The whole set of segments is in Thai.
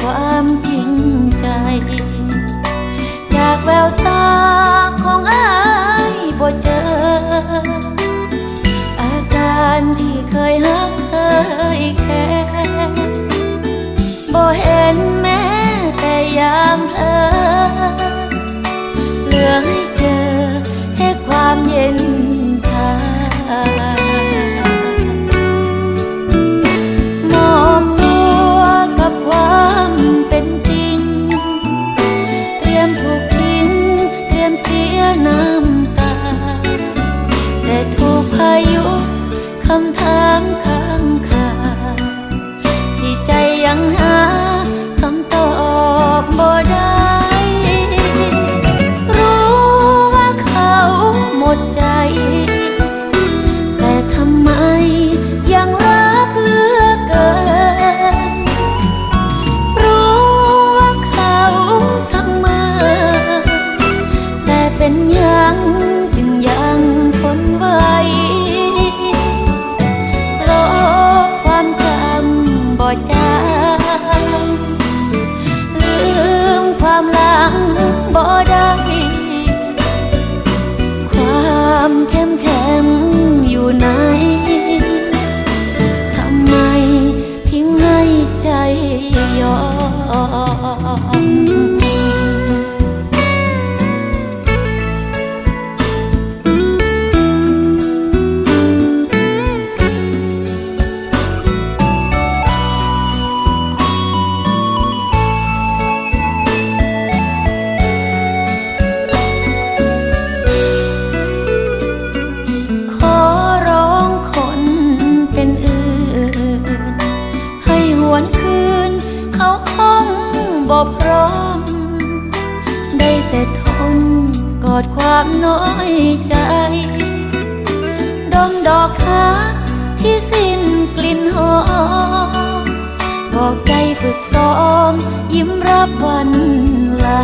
ความจริงใจ จากแววตาของอายบ่เจอ อาการที่เคยหักเคยแค่บ่เห็นแม้แต่ยามเพลอเหลือให้เจอแค่ความเย็นำถามค้างคาที่ใจยังหาคำตอบบ่ได้ รู้ว่าเขาหมดใจ แต่ทำไมยังรักเหลือเกิน รู้ว่าเขาทำเมื่อแต่เป็นยังจึงยังทนไหว จางลืมความหลังบ่ได้ ทนกอดความน้อยใจดมดอกฮักที่สิ้นกลิ่นหอมบอกใจฝึกซ้อมยิ้มรับวันลา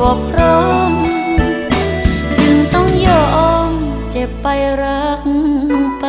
บอกพร้อมจึงต้องยอมเจ็บไปรักไป